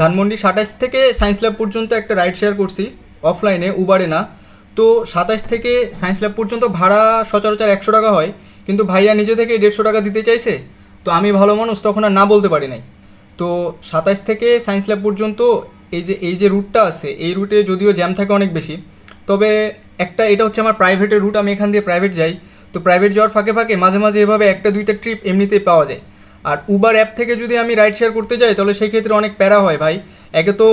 ধানমন্ডি সাতাইশ থেকে science lab পর্যন্ত একটা রাইড শেয়ার করছি, অফলাইনে, উবারে না। তো সাতাইশ থেকে সায়েন্স ল্যাব পর্যন্ত ভাড়া সচরাচর একশো টাকা হয়, কিন্তু ভাইয়া নিজে থেকে দেড়শো টাকা দিতে চাইছে, তো আমি ভালো মানুষ, তখন আর না বলতে পারি নাই। তো সাতাইশ থেকে সায়েন্স ল্যাব পর্যন্ত এই যে এই যে রুটটা আছে, এই রুটে যদিও জ্যাম থাকে অনেক বেশি, তবে একটা, এটা হচ্ছে আমার প্রাইভেটের রুট, আমি এখান দিয়ে প্রাইভেট যাই। তো প্রাইভেট যাওয়ার ফাঁকে ফাঁকে মাঝে মাঝে এভাবে একটা দুইটা ট্রিপ এমনিতেই পাওয়া যায়। আর উবার অ্যাপ থেকে যদি আমি রাইড শেয়ার করতে যাই, তাহলে সেই ক্ষেত্রে অনেক প্যারা হয় ভাই। একে তো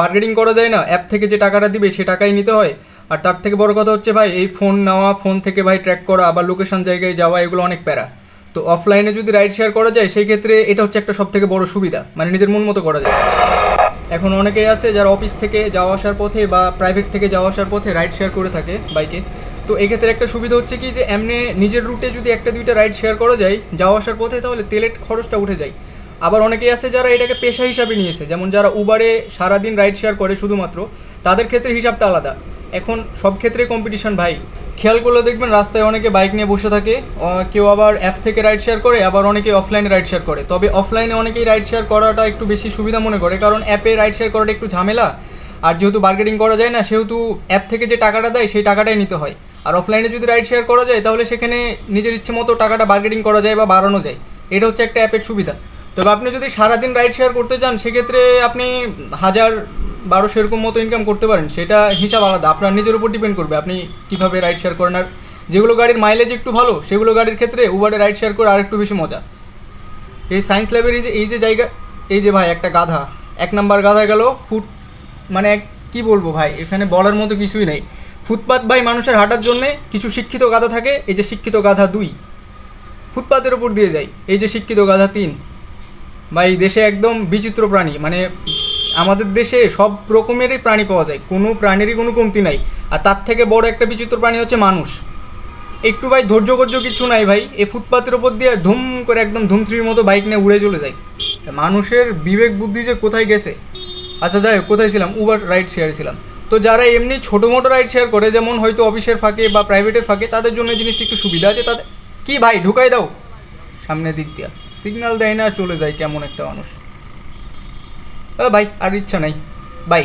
বার্গেনিং করা যায় না অ্যাপ থেকে যে টাকাটা দিবে সে টাকাই নিতে হয়। আর তার থেকে বড় কথা হচ্ছে ভাই, এই ফোন নেওয়া ফোন থেকে ভাই ট্র্যাক করা, আবার লোকেশন জায়গায় যাওয়া, এগুলো অনেক প্যারা। তো অফলাইনে যদি রাইড শেয়ার করা যায়, সেই ক্ষেত্রে এটা হচ্ছে একটা সব থেকে বড় সুবিধা মানে নিজের মন মতো করা যায়। এখন অনেকেই আছে যারা অফিস থেকে যাওয়া আসার পথে বা প্রাইভেট থেকে যাওয়া আসার পথে রাইড শেয়ার করে থাকে বাইকে তো এক্ষেত্রে একটা সুবিধা হচ্ছে কি যে এমনি নিজের রুটে যদি একটা, দুইটা রাইড শেয়ার করা যায়, যাওয়া আসার পথে, তাহলে তেলের খরচটা উঠে যায়। আবার অনেকেই আছে যারা এটাকে পেশা হিসাবে নিয়েছে, যেমন যারা উবারে সারাদিন রাইড শেয়ার করে শুধুমাত্র, তাদের ক্ষেত্রে হিসাবটা আলাদা। এখন সব ক্ষেত্রে কম্পিটিশন ভাই, খেয়াল করলে দেখবেন রাস্তায় অনেকে বাইক নিয়ে বসে থাকে কেউ আবার অ্যাপ থেকে রাইড শেয়ার করে, আবার অনেকে অফলাইনে রাইড শেয়ার করে। তবে অফলাইনে অনেকেই রাইড শেয়ার করাটা একটু বেশি সুবিধা মনে করে, কারণ অ্যাপে রাইড শেয়ার করাটা একটু ঝামেলা। আর যেহেতু বার্গেটিং করা যায় না, সেহেতু অ্যাপ থেকে যে টাকাটা দেয়, সেই টাকাটাই নিতে হয়। আর অফলাইনে যদি রাইড শেয়ার করা যায়, তাহলে সেখানে নিজের ইচ্ছে মতো টাকাটা বার্গেটিং করা যায় বা বাড়ানো যায়। এটা হচ্ছে একটা অ্যাপের সুবিধা। তবে আপনি যদি সারাদিন রাইড শেয়ার করতে চান, সেক্ষেত্রে আপনি হাজার বারোশো এরকম মতো ইনকাম করতে পারেন। সেটা হিসাব আলাদা। আপনার নিজের উপর ডিপেন্ড করবে আপনি কীভাবে রাইড শেয়ার করেন। আর যেগুলো গাড়ির মাইলেজ একটু ভালো, সেগুলো গাড়ির ক্ষেত্রে উবারে রাইড শেয়ার করে আর একটু বেশি মজা। এই সায়েন্স ল্যাবের এই যে এই যে জায়গা, এই যে ভাই একটা গাধা, এক নাম্বার গাধা গেল ফুট মানে কি বলব ভাই? এখানে বলার মতো কিছুই নেই। ফুটপাত ভাই মানুষের হাঁটার জন্যে কিছু শিক্ষিত গাধা থাকে, এই যে শিক্ষিত গাধা দুই। ফুটপাতের ওপর দিয়ে যায় এই যে শিক্ষিত গাধা তিন। বা এই দেশে একদম বিচিত্র প্রাণী মানে আমাদের দেশে সব রকমেরই প্রাণী পাওয়া যায়, কোনো প্রাণীরই কোনো কমতি নাই। আর তার থেকে বড় একটা বিচিত্র প্রাণী হচ্ছে মানুষ। একটু ভাই, ধৈর্য করছ কিছু নাই ভাই, এই ফুটপাতের ওপর দিয়ে ধুম করে একদম ধুমথ্রির মতো বাইক নিয়ে উড়ে চলে যায় মানুষের বিবেক বুদ্ধি যে কোথায় গেছে? আচ্ছা যাই কোথায় ছিলাম? উবার রাইড শেয়ার ছিলাম। তো যারা এমনি ছোটো মোটো রাইড শেয়ার করে, যেমন হয়তো অফিসের ফাঁকে বা প্রাইভেটের ফাঁকে, তাদের জন্য এই জিনিসটা একটু সুবিধা আছে। তাদের কী ভাই, ঢুকাই দাও। সামনের দিক দিয়া। সিগনাল দেয় না, চলে যায় কেমন একটা মানুষ। ভাই, আর ইচ্ছা নাই। বাই